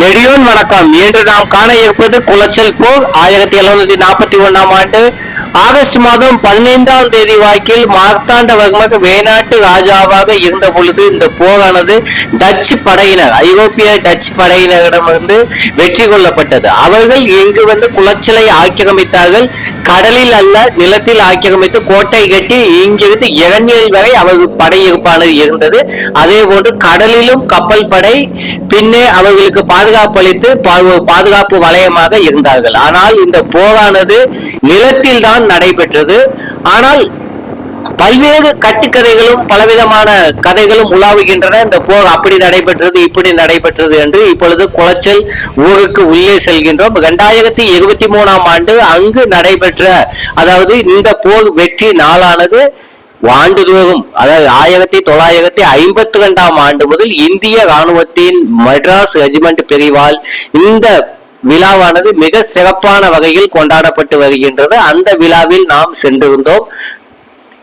நெடியோன் வணக்கம். இன்று நாம் காண இருப்பது குளச்சல் போர். ஆயிரத்தி எழுநூத்தி நாற்பத்தி ஒண்ணாம் ஆண்டு ஆகஸ்ட் மாதம் பதினைந்தாம் தேதி வாக்கில் மார்த்தாண்டவர்மர் வேணாட்டு ராஜாவாக இருந்த பொழுது இந்த போரானது டச்சு படையினர் ஐரோப்பிய டச் படையினரிடமிருந்து வெற்றி கொள்ளப்பட்டது. அவர்கள் இங்கு வந்து குளச்சலை ஆக்கிரமித்தார்கள். கடலில் அல்ல நிலத்தில் ஆக்கிரமித்து கோட்டை கட்டி இங்கிருந்து இளநீர் வரை அவர்கள் படையிருப்பானது இருந்தது. அதே போன்று கடலிலும் கப்பல் படை பின்னே அவர்களுக்கு பாதுகாப்பு அளித்து பா- பாதுகாப்பு வளையமாக இருந்தார்கள். ஆனால் இந்த போரானது நிலத்தில் தான் நடைபெற்றது. ஆனால் பல்வேறு கட்டுக்கதைகளும் பலவிதமான கதைகளும் உலாவுகின்றன. இந்த போர் அப்படி நடைபெற்றது இப்படி நடைபெற்றது என்று இப்பொழுது குளச்சல் ஊருக்கு உள்ளே செல்கின்றோம். இரண்டாயிரத்தி இருபத்தி மூணாம் ஆண்டு அங்கு நடைபெற்ற அதாவது இந்த போர் வெற்றி நாளானது ஆண்டுதோறும் அதாவது ஆயிரத்தி தொள்ளாயிரத்தி ஐம்பத்தி ரெண்டாம் ஆண்டு முதல் இந்திய ராணுவத்தின் மெட்ராஸ் ரெஜிமெண்ட் பிரிவால் இந்த விழாவானது மிக சிறப்பான வகையில் கொண்டாடப்பட்டு வருகின்றது. அந்த விழாவில் நாம் சென்றிருந்தோம்.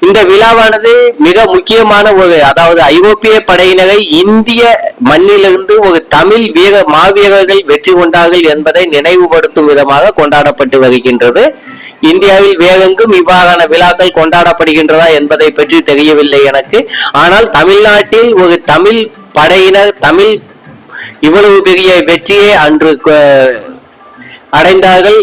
இந்த விழாவானது மிக முக்கியமான ஒரு அதாவது ஐரோப்பிய படையினரை இந்திய மண்ணிலிருந்து ஒரு தமிழ் வீர மாவீரர்கள் வெற்றி கொண்டார்கள் என்பதை நினைவுபடுத்தும் விதமாக கொண்டாடப்பட்டு வருகின்றது. இந்தியாவில் வேறெங்கும் இவ்வாறான விழாக்கள் கொண்டாடப்படுகின்றதா என்பதை பற்றி தெரியவில்லை எனக்கு. ஆனால் தமிழ்நாட்டில் ஒரு தமிழ் படையினர் தமிழ் இவ்வளவு பெரிய வெற்றியை அன்று அடைந்தார்கள்.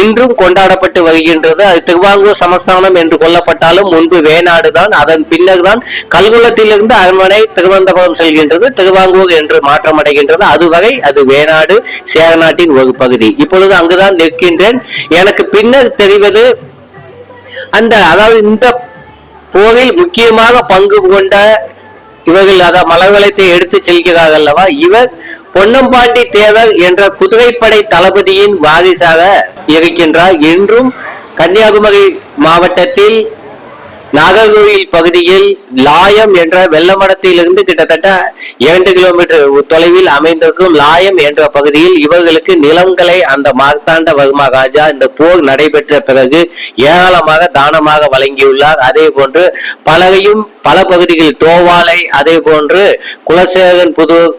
இன்றும் கொண்டாடப்பட்டு வருகின்றது. அது திருவாங்கூர் சமஸ்தானம் என்று கொல்லப்பட்டாலும் முன்பு வேணாடு தான் அதன் பின்னர் தான் கல்குளத்திலிருந்து அரண்மனை திருவனந்தபுரம் செல்கின்றது. திருவாங்கூர் என்று மாற்றம் அடைகின்றது. அதுவரை அது வேணாடு சேரநாட்டின் ஒரு பகுதி. இப்பொழுது அங்குதான் நிற்கின்றேன். எனக்கு பின்னர் தெரிவது அந்த அதாவது இந்த போரில் முக்கியமாக பங்கு கொண்ட இவர்கள் அத வளையத்தை எடுத்து செல்கிறார்கள் அல்லவா? இவர் பொன்னம்பாண்டி தேவர் என்ற குதிரைப்படை தளபதியின் வாரிசாக இருக்கின்றார். இன்றும் கன்னியாகுமரி மாவட்டத்தில் நாகர்கோவில் பகுதியில் லாயம் என்ற வெள்ளமடத்திலிருந்து கிட்டத்தட்ட இரண்டு கிலோமீட்டர் தொலைவில் அமைந்திருக்கும் லாயம் என்ற பகுதியில் இவர்களுக்கு நிலங்களை அந்த மார்த்தாண்ட வர்மா ராஜா இந்த போர் நடைபெற்ற பிறகு ஏராளமாக தானமாக வழங்கியுள்ளார். அதே போன்று பலரையும் பல பகுதிகளில் தோவாலை அதே போன்று குலசேகன் புதூர்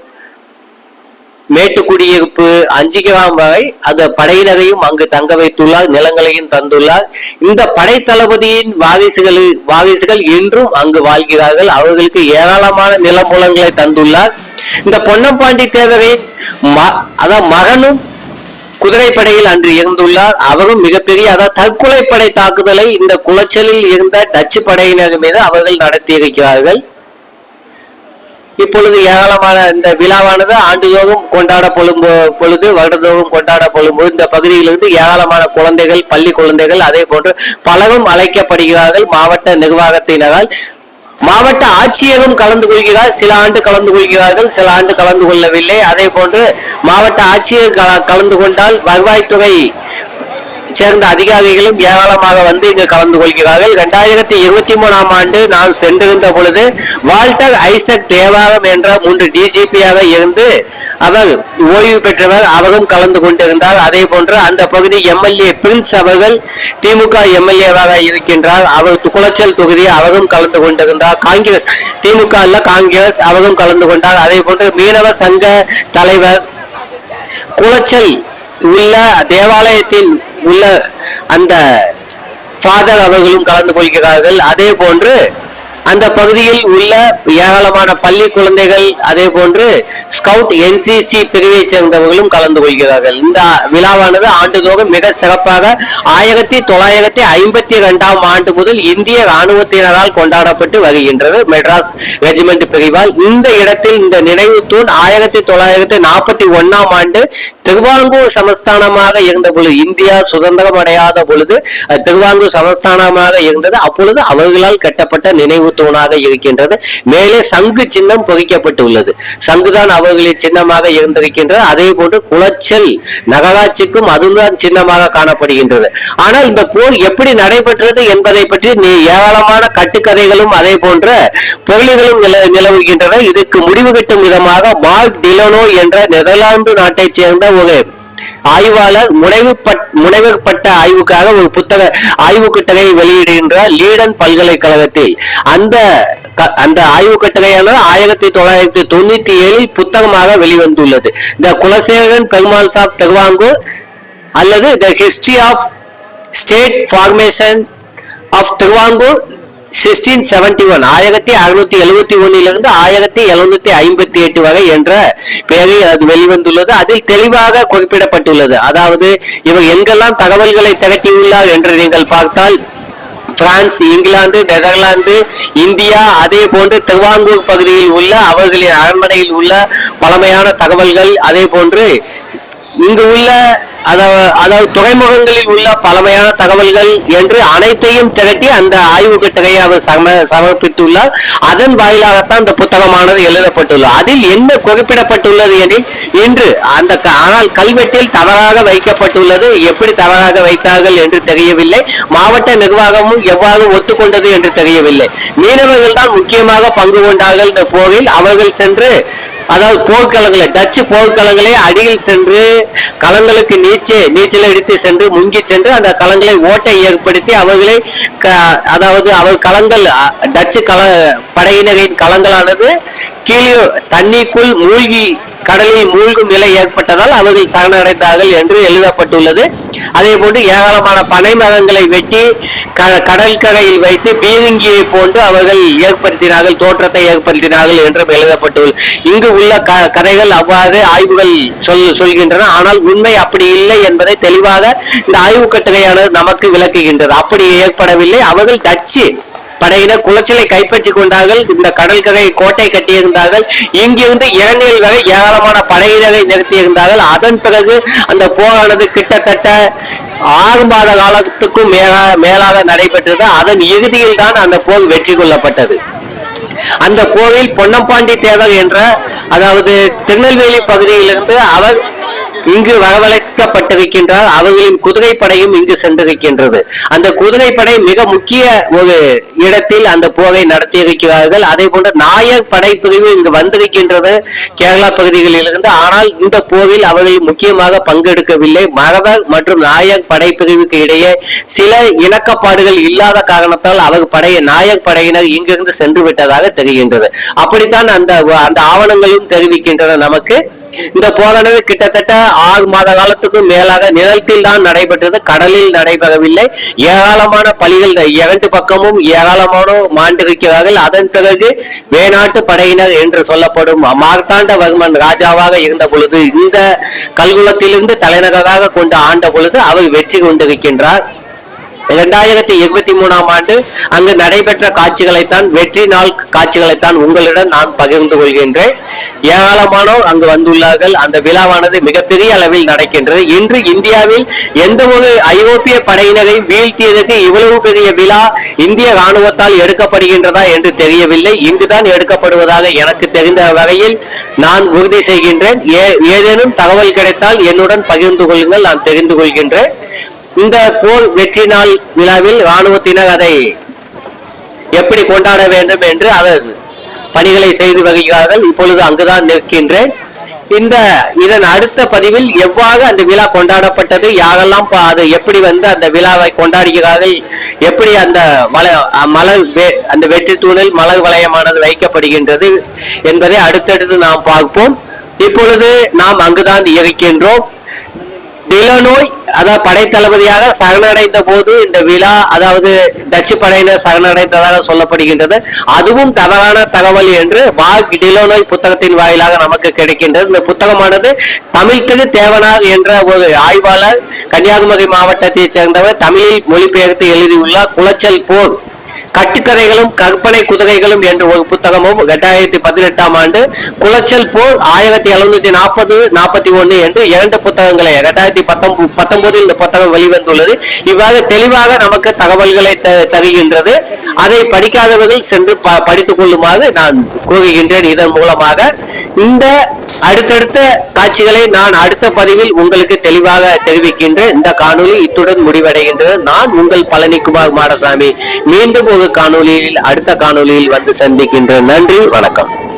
மேட்டுக்குடியிருப்பு அஞ்சிகிராம் வரை அந்த படையினரையும் அங்கு தங்க வைத்துள்ளார் நிலங்களையும் தந்துள்ளார். இந்த படை தளபதியின் வாரிசுகள் வாரிசுகள் இன்றும் அங்கு வாழ்கிறார்கள். அவர்களுக்கு ஏராளமான நிலமூலங்களை தந்துள்ளார். இந்த பொன்னம்பாண்டி தேவரின் ம- அதான் மகனும் குதிரைப்படையில் அன்று இருந்துள்ளார் அவரும் மிகப்பெரிய அதாவது தற்கொலைப்படை தாக்குதலை இந்த குளச்சலில் இருந்த டச்சு படையினர் மீது அவர்கள் நடத்தியிருக்கிறார்கள். இப்பொழுது ஏராளமான இந்த விழாவானது ஆண்டுதோறும் கொண்டாட பொழும் பொழுது வருடந்தோறும் கொண்டாடப்படும் பொழுது இந்த பகுதியிலிருந்து ஏராளமான குழந்தைகள் பள்ளி குழந்தைகள் அதே போன்று பலரும் அழைக்கப்படுகிறார்கள் மாவட்ட நிர்வாகத்தினரால். மாவட்ட ஆட்சியரும் கலந்து கொள்கிறார் சில ஆண்டு கலந்து கொள்கிறார்கள் சில ஆண்டு கலந்து கொள்ளவில்லை. அதே போன்று மாவட்ட ஆட்சியர் கல- கலந்து கொண்டால் வருவாய்த்துறை சேர்ந்த அதிகாரிகளும் ஏராளமாக வந்து இங்கு கலந்து கொள்கிறார்கள். இரண்டாயிரத்தி இருபத்தி மூணாம் ஆண்டு நான் சென்றிருந்த பொழுது வால்டர் ஐசக் தேவாரம் என்ற மூன்று டிஜிபியாக இருந்து அவர் ஓய்வு பெற்றவர் அவரும் கலந்து கொண்டிருந்தார். அதே போன்று அந்த பகுதி எம்எல்ஏ பிரின்ஸ் அவர்கள் திமுக எம்எல்ஏவாக இருக்கின்றார். அவர் குளச்சல் தொகுதி அவரும் கலந்து கொண்டிருந்தார். காங்கிரஸ் திமுக அல்ல காங்கிரஸ் அவரும் கலந்து கொண்டார். அதே போன்று மீனவ சங்க தலைவர் குளச்சல் உள்ள தேவாலயத்தின் உள்ள அந்த ஃபாதர் அவர்களும் கலந்து கொள்கிறார்கள். அதே போன்று அந்த பகுதியில் உள்ள ஏராளமான பள்ளி குழந்தைகள் அதே போன்று ஸ்கவுட் என்சிசி பிரிவை சேர்ந்தவர்களும் கலந்து கொள்கிறார்கள். இந்த விழாவானது ஆண்டுதோறும் மிக சிறப்பாக ஆயிரத்தி தொள்ளாயிரத்தி ஐம்பத்தி இரண்டாம் ஆண்டு முதல் இந்திய ராணுவத்தினரால் கொண்டாடப்பட்டு வருகின்றது. மெட்ராஸ் ரெஜிமெண்ட் பிரிவால் இந்த இடத்தில் இந்த நினைவு தூண் ஆயிரத்தி தொள்ளாயிரத்தி நாற்பத்தி ஒன்னாம் ஆண்டு திருவாங்கூர் சமஸ்தானமாக இருந்த பொழுது இந்தியா சுதந்திரம் அடையாத பொழுது திருவாங்கூர் சமஸ்தானமாக இருந்தது. அப்பொழுது அவர்களால் கட்டப்பட்ட நினைவு தூணாக இருக்கின்றது. மேலே சங்கு சின்னம் பொறிக்கப்பட்டுள்ளது சங்குதான் அவர்களின் சின்னமாக இருந்திருக்கின்றது. அதே போன்று குளச்சல் நகராட்சிக்கும் அதுதான் சின்னமாக காணப்படுகின்றது. ஆனால் இந்த போர் எப்படி நடைபெற்றது என்பதை பற்றி நீ ஏராளமான கட்டுக்கதைகளும் அதே போன்ற பொருள்களும் நில நிலவுகின்றன. இதுக்கு முடிவு கட்டும் விதமாக மார்க் டிலனோ என்ற நெதர்லாந்து நாட்டைச் சேர்ந்த ஒரு ஆய்வாளர் முனைவு முனைவுப்பட்ட ஆய்வுக்காக ஒரு புத்தக ஆய்வு கட்டுரை வெளியிடுகின்றார் லீடன் பல்கலைக்கழகத்தில். அந்த க- அந்த ஆய்வு கட்டுரையானது ஆயிரத்தி தொள்ளாயிரத்தி தொண்ணூத்தி ஏழில் புத்தகமாக வெளிவந்துள்ளது. த குலசேகரன் பெருமாள் சாப் தெருவாங்கூர் அல்லது the history of state formation of Travancore sixteen seventy one ஆயிரத்தி அறுநூத்தி எழுபத்தி ஒன்னிலிருந்து ஆயிரத்தி எழுநூத்தி ஐம்பத்தி எட்டு வரை என்ற பெயரில் அது வெளிவந்துள்ளது. அதில் தெளிவாக குறிப்பிடப்பட்டுள்ளது. அதாவது இவர் எங்கெல்லாம் தகவல்களை திரட்டியுள்ளார் என்று நீங்கள் பார்த்தால் பிரான்ஸ் இங்கிலாந்து நெதர்லாந்து இந்தியா அதே போன்று திருவாங்கூர் பகுதியில் உள்ள அவர்களின் அரண்மனையில் உள்ள பழமையான தகவல்கள் அதே போன்று இங்கு உள்ள அதாவது அதாவது துறைமுகங்களில் உள்ள பழமையான தகவல்கள் என்று அனைத்தையும் திரட்டி அந்த ஆய்வு கட்டுரையை அவர் சம சமர்ப்பித்துள்ளார். அதன் வாயிலாகத்தான் இந்த புத்தகமானது எழுதப்பட்டுள்ளது. அதில் என்ன குறிப்பிடப்பட்டுள்ளது எனில் இன்று அந்த க- ஆனால் கல்வெட்டில் தவறாக வைக்கப்பட்டுள்ளது. எப்படி தவறாக வைத்தார்கள் என்று தெரியவில்லை. மாவட்ட நிர்வாகமும் எவ்வாறு ஒத்துக்கொண்டது என்று தெரியவில்லை. மீனவர்கள் தான் முக்கியமாக பங்கு கொண்டார்கள் இந்த போரில் அவர்கள் சென்று அதாவது போர்க்களங்களை டச்சு போர்க்களங்களை அடியில் சென்று களங்களுக்கு நீச்சல் நீச்சல் அடித்து சென்று முங்கி சென்று அந்த களங்களை ஓட்டை ஏற்படுத்தி அவர்களை க- அதாவது அவர் களங்கள் டச்சு கல படையினரின் களங்களானது கீழே தண்ணிக்குள் மூழ்கி கடலில் மூழ்கும் நிலை ஏற்பட்டதால் அவர்கள் சரணடைந்தார்கள் என்று எழுதப்பட்டுள்ளது. அதே போன்று ஏராளமான பனை மரங்களை வெட்டி க- கடற்கரையில் வைத்து பீரங்கியை போன்று அவர்கள் ஏற்படுத்தினார்கள் தோற்றத்தை ஏற்படுத்தினார்கள் என்றும் எழுதப்பட்டுள்ளது. இங்கு உள்ள க- கதைகள் அவ்வாறு ஆய்வுகள் சொல் சொல்கின்றன. ஆனால் உண்மை அப்படி இல்லை என்பதை தெளிவாக இந்த ஆய்வு கட்டுரையானது நமக்கு விளக்குகின்றது. அப்படி ஏற்படவில்லை. அவர்கள் டச்சு படையினர் குளச்சலை கைப்பற்றிக் கொண்டார்கள். இந்த கடற்கரை கோட்டை கட்டியிருந்தார்கள். இங்கிருந்து இலங்கையில் வரை ஏராளமான படையினரை நிறுத்தியிருந்தார்கள். அதன் பிறகு அந்த போரானது கிட்டத்தட்ட ஆறு மாத காலத்துக்கும் மேலா மேலாக நடைபெற்றது. அதன் இறுதியில் தான் அந்த போர் வெற்றி கொள்ளப்பட்டது. அந்த போரில் பொன்னம்பாண்டி தேவர் என்ற அதாவது திருநெல்வேலி பகுதியிலிருந்து அவர் இங்கு வரவழைக்கப்பட்டிருக்கின்றால் அவர்களின் குதிரைப்படையும் இங்கு சென்றிருக்கின்றது. அந்த குதிரைப்படை மிக முக்கிய ஒரு இடத்தில் அந்த போரை நடத்தியிருக்கிறார்கள். அதே போன்று நாயர் படைப்பிரிவு இங்கு வந்திருக்கின்றது கேரளா பகுதிகளிலிருந்து. ஆனால் இந்த போரில் அவர்கள் முக்கியமாக பங்கெடுக்கவில்லை. மரவர் மற்றும் நாயர் படைப்பிரிவுக்கு இடையே சில இணக்கப்பாடுகள் இல்லாத காரணத்தால் அவர் படைய நாயர் படையினர் இங்கிருந்து சென்று விட்டதாக தெரிகின்றது. அப்படித்தான் அந்த அந்த ஆவணங்களும் தெரிவிக்கின்றன நமக்கு. இந்த போரானது கிட்டத்தட்ட ஆறு மாத காலத்துக்கும் மேலாக நிலத்தில் தான் நடைபெற்றது. கடலில் நடைபெறவில்லை. ஏராளமான பலிகள் இரண்டு பக்கமும் ஏராளமான மாண்டிருக்கிறார்கள். அதன் பிறகு வேணாட்டு படையினர் என்று சொல்லப்படும் மார்த்தாண்டவர்மன் ராஜாவாக இருந்த பொழுது இந்த கல்குலத்திலிருந்து தலைநகராக கொண்டு ஆண்ட பொழுது அவர் வெற்றி கொண்டிருக்கின்றார். இரண்டாயிரத்தி இருபத்தி மூணாம் ஆண்டு அங்கு நடைபெற்ற காட்சிகளைத்தான் வெற்றி நாள் காட்சிகளைத்தான் உங்களிடம் நான் பகிர்ந்து கொள்கின்றேன். ஏராளமானோர் அங்கு வந்துள்ளார்கள். அந்த விழாவானது மிகப்பெரிய அளவில் நடக்கின்றது. இன்று இந்தியாவில் எந்த ஒரு ஐரோப்பிய படையினரை வீழ்த்தியதற்கு இவ்வளவு பெரிய விழா இந்திய ராணுவத்தால் எடுக்கப்படுகின்றதா என்று தெரியவில்லை. இங்குதான் எடுக்கப்படுவதாக எனக்கு தெரிந்த வகையில் நான் உறுதி செய்கின்றேன். ஏ- ஏதேனும் தகவல் கிடைத்தால் என்னுடன் பகிர்ந்து கொள்ளுங்கள். நான் தெரிந்து கொள்கின்றேன். இந்த போர் வெற்றி நாள் விழாவில் ராணுவத்தினர் அதை எப்படி கொண்டாட வேண்டும் என்று அவர் பணிகளை செய்து வருகிறார்கள். இப்பொழுது அங்குதான் நிற்கின்றேன். இந்த இதன் அடுத்த பதிவில் எவ்வாறு அந்த விழா கொண்டாடப்பட்டது யாரெல்லாம் பா- அது எப்படி வந்து அந்த விழாவை கொண்டாடுகிறார்கள் எப்படி அந்த மல மலர் அந்த வெற்றி தூணில் மலர் வளையமானது வைக்கப்படுகின்றது என்பதை அடுத்தடுத்து நாம் பார்ப்போம். இப்பொழுது நாம் அங்குதான் இருக்கின்றோம். நிலநோய் அதாவது படைத்தளபதியாக சரணடைந்த போது இந்த விழா அதாவது டச்சு படையினர் சரணடைந்ததாக சொல்லப்படுகின்றது. அதுவும் தவறான தகவல் என்று வாக் நிலநோய் புத்தகத்தின் வாயிலாக நமக்கு கிடைக்கின்றது. இந்த புத்தகமானது தமிழ்த்துக்கு தேவனார் என்ற ஒரு ஆய்வாளர் கன்னியாகுமரி மாவட்டத்தைச் சேர்ந்தவர் தமிழில் மொழிபெயர்த்து எழுதியுள்ளார் குளச்சல் போர். கட்டுக்கதைகளும் கற்பனை குதிரைகளும் என்ற ஒரு புத்தகமும் இரண்டாயிரத்தி பதினெட்டாம் ஆண்டு குளச்சல் போர் ஆயிரத்தி எழுநூத்தி நாற்பது நாற்பத்தி ஒன்று என்று இரண்டு புத்தகங்களை இரண்டாயிரத்தி பத்தொன்பதில் இந்த புத்தகம் வெளிவந்துள்ளது. இவ்வாறு தெளிவாக நமக்கு தகவல்களை த- தருகின்றது. அதை படிக்காதவர்கள் சென்று ப- படித்துக் கொள்ளுமாறு நான் கூறுகின்றேன். இதன் மூலமாக இந்த அடுத்தடுத்த காட்சிகளை நான் அடுத்த பதிவில் உங்களுக்கு தெளிவாக தெரிவிக்கின்றேன் இந்த காணொலி இத்துடன் முடிவடைகின்றது. நான் உங்கள் பழனிக்குமார் மாடசாமி. மீண்டும் ஒரு காணொளியில் அடுத்த காணொலியில் வந்து சந்திக்கின்றேன் நன்றி வணக்கம்.